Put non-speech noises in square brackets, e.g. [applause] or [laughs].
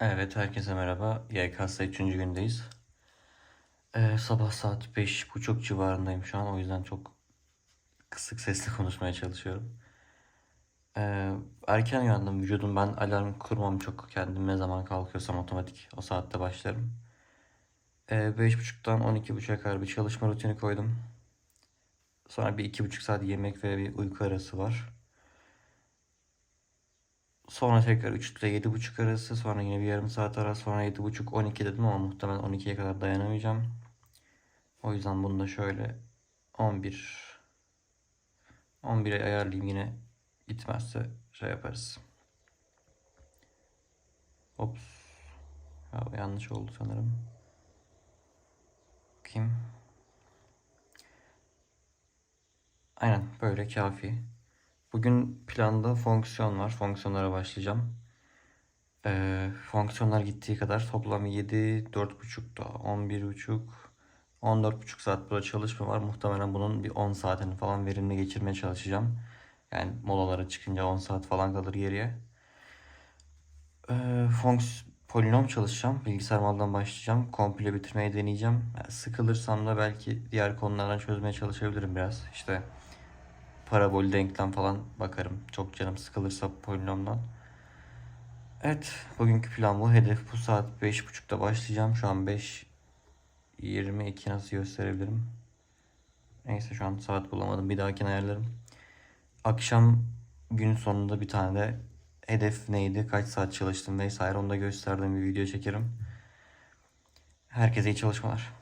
Evet, herkese merhaba. YKS 3. gündeyiz. Ee, sabah saat 5.30 civarındayım şu an. O yüzden çok kısık sesle [laughs] konuşmaya çalışıyorum. Ee, erken uyandım. Vücudum ben alarm kurmam çok. Kendim ne zaman kalkıyorsam otomatik o saatte başlarım. Ee, 5.30'dan 12.30'a kadar bir çalışma rutini koydum. Sonra bir 2.5 saat yemek ve bir uyku arası var. Sonra tekrar 3 ile 7.30 arası. Sonra yine bir yarım saat ara. Sonra 7.30 12 dedim ama muhtemelen 12'ye kadar dayanamayacağım. O yüzden bunu da şöyle 11 11'e ayarlayayım yine gitmezse şey yaparız. Ops. Ya, yanlış oldu sanırım. Bakayım. Aynen böyle kafi. Bugün planda fonksiyon var. Fonksiyonlara başlayacağım. Ee, fonksiyonlar gittiği kadar toplam 7, 4.5'da 11.5, 14.5 saat burada çalışma var. Muhtemelen bunun bir 10 saatini falan verimli geçirmeye çalışacağım. Yani molalara çıkınca 10 saat falan kalır geriye. Ee, fonks polinom çalışacağım. Bilgisayar maldan başlayacağım. Komple bitirmeyi deneyeceğim. Yani sıkılırsam da belki diğer konulardan çözmeye çalışabilirim biraz. İşte parabol denklem falan bakarım. Çok canım sıkılırsa polinomdan. Evet, bugünkü plan bu. Hedef bu saat 5.30'da başlayacağım. Şu an 5.22 nasıl gösterebilirim? Neyse şu an saat bulamadım. Bir dahakine ayarlarım. Akşam gün sonunda bir tane de hedef neydi, kaç saat çalıştım vesaire onu da gösterdiğim bir video çekerim. Herkese iyi çalışmalar.